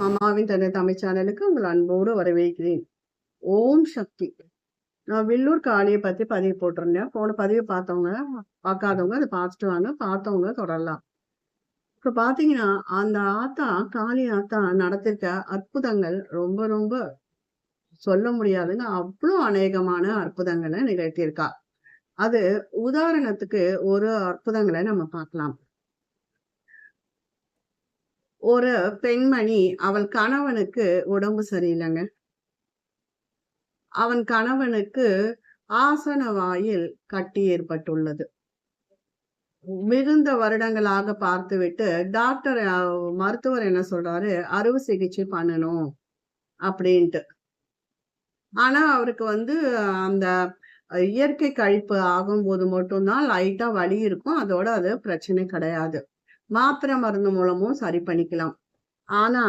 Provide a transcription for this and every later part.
மாமாவின் தந்தை தமிழ் சேனலுக்கு உங்கள் அன்போடு வரவேற்கிறேன். ஓம் சக்தி. நான் வில்லூர் காளியை பத்தி பதிவு போட்டிருந்தேன். போன பதிவு பார்த்தவங்க பார்க்காதவங்க அதை பார்த்துட்டு வாங்க. பார்த்தவங்க தொடரலாம். இப்போ பார்த்தீங்கன்னா அந்த ஆத்தா காளி ஆத்தா நடத்திருக்க அற்புதங்கள் ரொம்ப ரொம்ப சொல்ல முடியாதுங்க. அவ்வளோ அநேகமான அற்புதங்களை நிகழ்த்தியிருக்கா. அது உதாரணத்துக்கு ஒரு அற்புதங்களை நம்ம பார்க்கலாம். ஒரு பெண்மணி அவள் கணவனுக்கு உடம்பு சரியில்லைங்க. அவன் கணவனுக்கு ஆசன வாயில் கட்டி ஏற்பட்டுள்ளது. மிகுந்த வருடங்களாக பார்த்துவிட்டு டாக்டர் மருத்துவர் என்ன சொல்றாரு? அறுவை சிகிச்சை பண்ணணும். அப்படின்ட்டு. ஆனா அவருக்கு வந்து அந்த இயற்கை கழிப்பு ஆகும்போது மட்டும்தான் லைட்டா வலி இருக்கும். அதோட அது பிரச்சனை கிடையாது. மாத்திரை மருந்து மூலமும் சரி பண்ணிக்கலாம். ஆனா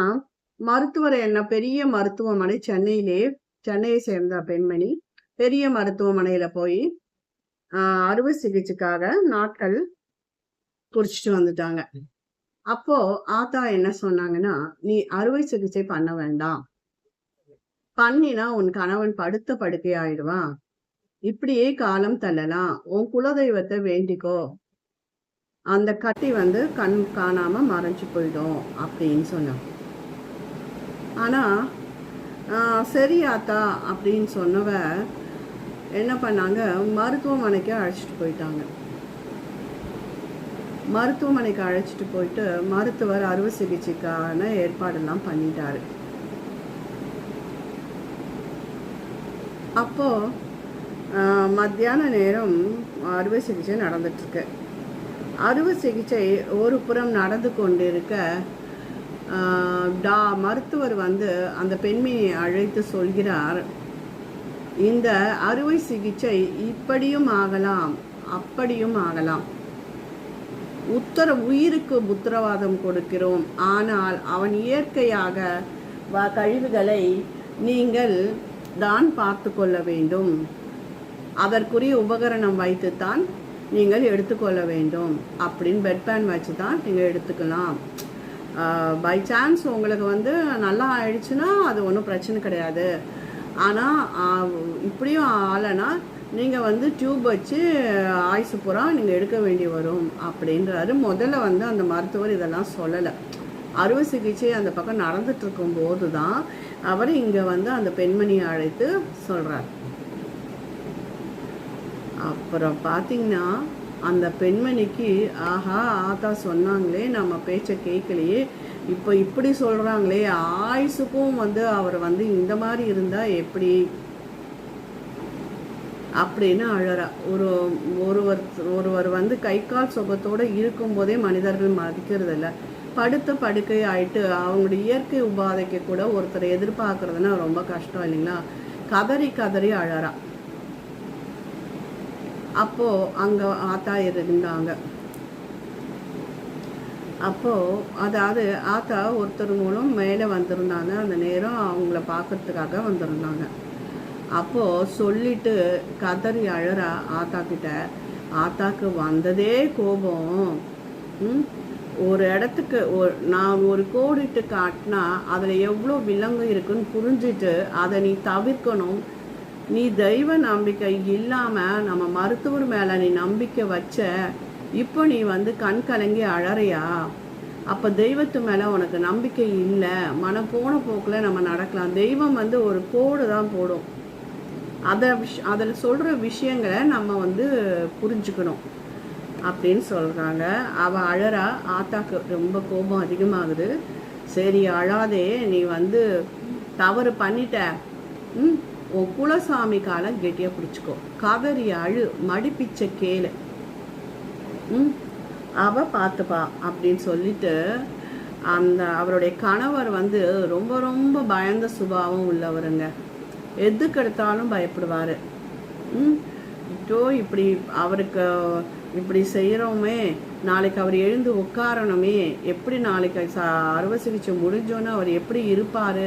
மருத்துவர் என்ன பெரிய மருத்துவமனை சென்னையிலே சென்னையை சேர்ந்த பெண்மணி பெரிய மருத்துவமனையில போய் அறுவை சிகிச்சைக்காக நாட்கள் குறிச்சிட்டு வந்துட்டாங்க. அப்போ ஆத்தா என்ன சொன்னாங்கன்னா நீ அறுவை சிகிச்சை பண்ண வேண்டாம். பண்ணினா உன் கணவன் படுத்த படுக்கை ஆயிடுவான் இப்படியே காலம் தள்ளலாம். உன் குலதெய்வத்தை வேண்டிக்கோ. அந்த கட்டி வந்து கண் காணாமல் மறைஞ்சு போயிடும் அப்படின்னு சொன்னான். ஆனால் சரியாத்தா அப்படின்னு சொன்னவ என்ன பண்ணாங்க? மருத்துவமனைக்கு அழைச்சிட்டு போயிட்டாங்க. மருத்துவமனைக்கு அழைச்சிட்டு போயிட்டு மருத்துவர் அறுவை சிகிச்சைக்கான ஏற்பாடெல்லாம் பண்ணிட்டாரு. அப்போ மத்தியான நேரம் அறுவை சிகிச்சை நடந்துட்டுருக்கு. அறுவை சிகிச்சை ஒரு புறம் நடந்து கொண்டிருக்க டா மருத்துவர் வந்து அந்த பெண்மையை அழைத்து சொல்கிறார் இந்த அறுவை சிகிச்சை இப்படியும் ஆகலாம் அப்படியும் ஆகலாம். உத்தர உயிருக்கு உத்தரவாதம் கொடுக்கிறோம் ஆனால் அவன் இயற்கையாக கழிவுகளை நீங்கள் தான் பார்த்து கொள்ள வேண்டும். அதற்குரிய உபகரணம் வைத்துத்தான் நீங்கள் எடுத்துக்கொள்ள வேண்டும் அப்படின்னு பெட் பேன் வச்சு தான் நீங்கள் எடுத்துக்கலாம் பை சான்ஸ் உங்களுக்கு வந்து நல்லா ஆயிடுச்சுன்னா அது ஒன்றும் பிரச்சனை கிடையாது. ஆனால் இப்படியும் ஆலைனா நீங்கள் வந்து டியூப் வச்சு ஆயுசு பூரா நீங்கள் எடுக்க வேண்டி வரும் அப்படின்றாரு. முதல்ல வந்து அந்த மருத்துவர் இதெல்லாம் சொல்லலை. அறுவை சிகிச்சை அந்த பக்கம் நடந்துட்டு இருக்கும் போது தான் அவர் இங்கே வந்து அந்த பெண்மணியை அழைத்து சொல்கிறார் அப்புறம் பார்த்தீங்கன்னா அந்த பெண்மணிக்கு ஆஹா ஆத்தா சொன்னாங்களே நம்ம பேச்சை கேட்கலையே இப்போ இப்படி சொல்கிறாங்களே ஆயுசுக்கும் வந்து அவர் வந்து இந்த மாதிரி இருந்தால் எப்படி? அப்படின்னு அழறா. ஒரு ஒருவர் ஒருவர் வந்து கை கால் சுகத்தோடு இருக்கும்போதே மனிதர்கள் மதிக்கிறதில்ல. படுத்த படுக்கை ஆயிட்டு அவங்களுடைய இயற்கை உபாதைக்கு கூட ஒருத்தர் எதிர்பார்க்கறதுன்னா ரொம்ப கஷ்டம் இல்லைங்களா? கதறி கதறி அழறா. அப்போ அங்க ஆத்தா இருந்தாங்க. அப்போ அதாவது ஆத்தா ஒருத்தர் மூலம் மேலே வந்திருந்தாங்க. அந்த நேரம் அவங்கள பார்க்கறதுக்காக வந்திருந்தாங்க. அப்போ சொல்லிட்டு கதறி அழறா ஆத்தா கிட்ட ஆத்தாக்கு வந்ததே கோபம். ஒரு இடத்துக்கு நான் ஒரு கோடிட்டு காட்டினா அதில் எவ்வளோ விலங்கு இருக்குன்னு புரிஞ்சுட்டு அதை நீ தவிர்க்கணும். நீ தெய்வ நம்பிக்கை இல்லாமல் நம்ம மருத்துவர் மேலே நீ நம்பிக்கை வச்ச இப்போ நீ வந்து கண் கலங்கி அழறியா? அப்போ தெய்வத்து மேலே உனக்கு நம்பிக்கை இல்லை. மனம் போன போக்கில் நம்ம நடக்கலாம். தெய்வம் வந்து ஒரு கோடு தான் போடும். அதை விஷ் அதில் சொல்கிற விஷயங்களை நம்ம வந்து புரிஞ்சுக்கணும் அப்படின்னு சொல்கிறாங்க அவள் அழறா. ஆத்தாக்கு ரொம்ப கோபம் அதிகமாகுது. சரி அழாதே. நீ வந்து தவறு பண்ணிட்ட. ம்? உன் குலசாமி காலம் கெட்டியாக பிடிச்சிக்கோ. கவரி அழு மடிப்பிச்ச கேளு. ம் அவ பார்த்துப்பா அப்படின்னு சொல்லிட்டு அந்த அவருடைய கணவர் வந்து ரொம்ப ரொம்ப பயந்த சுபாவம் உள்ளவருங்க. எதுக்கு எடுத்தாலும் பயப்படுவார். ம் இப்படி அவருக்கு இப்படி செய்கிறோமே நாளைக்கு அவர் எழுந்து உட்காரணுமே எப்படி நாளைக்கு ச அறுவை சிகிச்சை முடிஞ்சோன்னு அவர் எப்படி இருப்பார்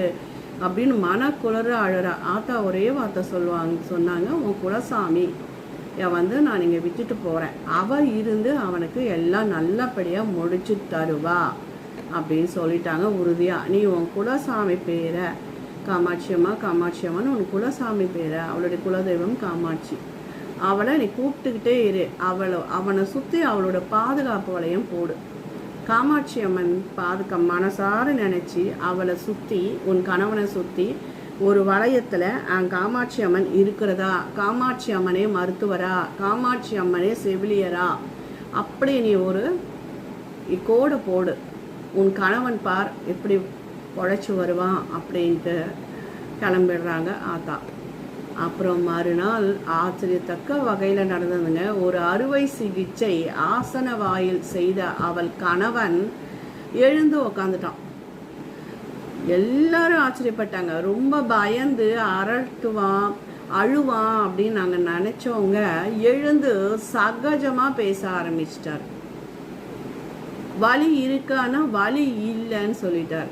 அப்படின்னு மனக்குளர அழற ஆத்தா ஒரே வார்த்தை சொல்லுவாங்க சொன்னாங்க உன் குலசாமி வந்து நான் இங்கே விட்டுட்டு போகிறேன் அவர் இருந்து அவனுக்கு எல்லாம் நல்லபடியாக முடிச்சு தருவா அப்படின்னு சொல்லிட்டாங்க உறுதியாக நீ உன் குலசாமி பேரை காமாட்சி அம்மா காமாட்சி அம்மான்னு உன் குலசாமி பேரை அவளுடைய குலதெய்வம் காமாட்சி. அவளை நீ கூப்பிட்டுக்கிட்டே இரு. அவளை அவனை சுற்றி அவளோட பாதுகாப்பு வளையம் போடு. காமாட்சி அம்மன் பாதுகா மனசார நினச்சி அவளை சுற்றி உன் கணவனை சுற்றி ஒரு வளையத்தில் காமாட்சி அம்மன் இருக்கிறதா? காமாட்சி அம்மனே மருத்துவரா? காமாட்சி அம்மனே செவிலியரா? அப்படி நீ ஒரு கோடை போடு. உன் கணவன் பார் எப்படி பொழைச்சி வருவான்? அப்படின்ட்டு கிளம்பிடுறாங்க ஆத்தா. அப்புறம் மறுநாள் ஆச்சரியத்தக்க வகையில் நடந்ததுங்க. ஒரு அறுவை சிகிச்சை ஆசன வாயில் செய்த அவள் கணவன் எழுந்து உக்காந்துட்டான். எல்லாரும் ஆச்சரியப்பட்டாங்க. ரொம்ப பயந்து அரட்டுவான் அழுவான் அப்படின்னு நாங்கள் நினச்சவங்க எழுந்து சகஜமாக பேச ஆரம்பிச்சிட்டார். வலி இருக்கான்னா வலி இல்லைன்னு சொல்லிட்டார்.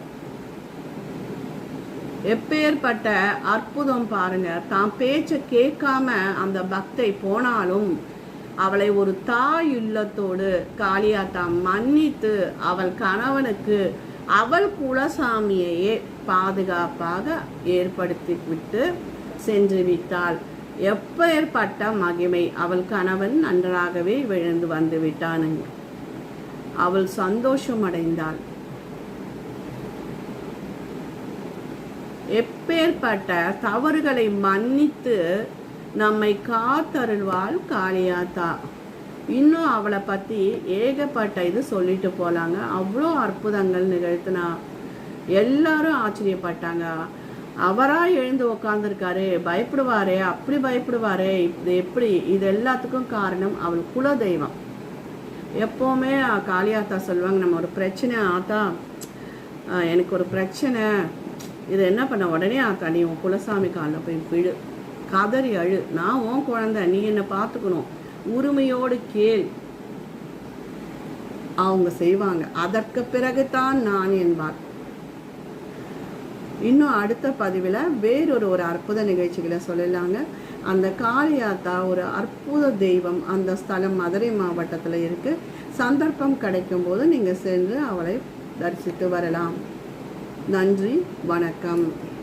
எப்பேற்பட்ட அற்புதம் பாருங்க. தான் பேச்சை கேட்காம அந்த பக்தை போனாலும் அவளை ஒரு தாய் உள்ளத்தோடு தான் மன்னித்து அவள் கணவனுக்கு அவள் குலசாமியையே பாதுகாப்பாக ஏற்படுத்தி விட்டு சென்று விட்டாள். எப்பேற்பட்ட மகிமை. அவள் கணவன் நன்றாகவே விழுந்து வந்து விட்டானுங்க. அவள் சந்தோஷமடைந்தாள். அடைந்தாள் எப்பேற்பட்ட தவறுகளை மன்னித்து நம்மை காத்தருள்வாள் காளியாத்தா. இன்னும் அவளை பற்றி ஏகப்பட்ட இது சொல்லிட்டு போலாங்க. அவ்வளோ அற்புதங்கள் நிகழ்த்தினா எல்லாரும் ஆச்சரியப்பட்டாங்க. அவராக எழுந்து உக்காந்துருக்காரு பயப்படுவாரே அப்படி பயப்படுவாரே இது எப்படி? இது எல்லாத்துக்கும் காரணம் அவள் குலதெய்வம். எப்போவுமே காளியாத்தா சொல்லுவாங்க நம்ம ஒரு பிரச்சனை ஆத்தா எனக்கு ஒரு பிரச்சனை இதை என்ன பண்ண உடனே ஆத்தா நீ உன் குலசாமி காலில் போய் விழு. கதறி அழு. நான் உன் குழந்தை நீ என்னை பார்த்துக்கணும். உரிமையோடு கேள். அவங்க செய்வாங்க. அதற்கு பிறகுதான் நான் என்பார். இன்னும் அடுத்த பதிவில் வேறொரு ஒரு அற்புத நிகழ்ச்சிகளை சொல்லலாங்க. அந்த காளியாத்தா ஒரு அற்புத தெய்வம். அந்த ஸ்தலம் மதுரை மாவட்டத்தில் இருக்குது சந்தர்ப்பம் கிடைக்கும் போது நீங்கள் சென்று அவளை தரிசித்து வரலாம். நன்றி வணக்கம்.